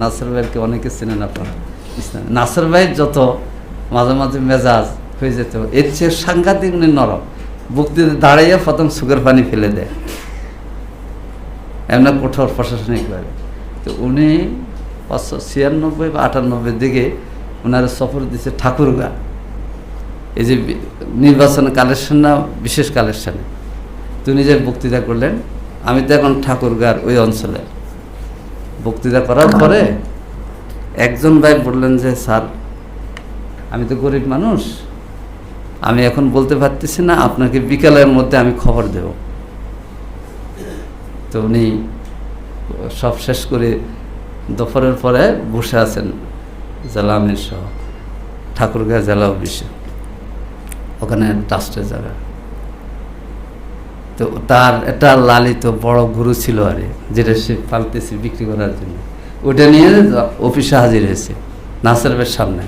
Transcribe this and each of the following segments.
নাসর ভাইকে অনেকে চেনেন আপনারা। নাসর ভাইয়ের যত মাঝে মাঝে মেজাজ হয়ে যেত, এর চেয়ে সাংঘাতিক উনি নরম। বুক দিয়ে দাঁড়াইয়া প্রথম সুগার পানি ফেলে দেয়। এমন কঠোর প্রশাসনিকভাবে তো উনি পাঁচশো ছিয়ানব্বই বা আটানব্বই দিকে ওনারা সফর দিচ্ছে ঠাকুরগা। এই যে নির্বাচন কালেকশন না, বিশেষ কালেকশনে। তো উনি যে বক্তৃতা করলেন, আমি তো এখন ঠাকুরগার ওই অঞ্চলে বক্তৃতা করার পরে একজন ভাই বললেন যে স্যার আমি তো গরিব মানুষ। আমি এখন বলতে পারতেছি না আপনাকে বিকালের মধ্যে আমি খবর দেব। তো উনি সব শেষ করে দুপুরের পরে বসে আছেন জেলা আমির সহ। ঠাকুরগাঁ জেলা অফিসে। ওখানে ট্রাস্টের জায়গা তো তার একটা লালিত বড় গুরু ছিল আর, যেটা সে পালতেছে বিক্রি করার জন্য। ওটা নিয়ে অফিসে হাজির হয়েছে নাসেরবের সামনে।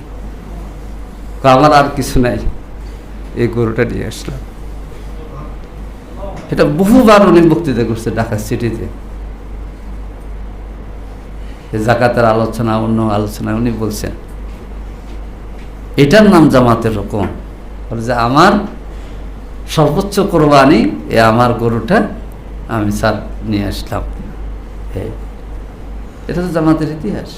আমার আর কিছু নাই, এই গরুটা নিয়ে আসলাম। এটা বহুবার উনি বক্তৃতা করছে ঢাকা সিটিতে। জাকাতের আলোচনা, অন্য আলোচনা উনি বলছেন, এটার নাম জামাতের রকম। যে আমার সর্বোচ্চ কোরবানি এ আমার গরুটা আমি স্যার নিয়ে আসলাম। এটা তো জামাতের ইতিহাস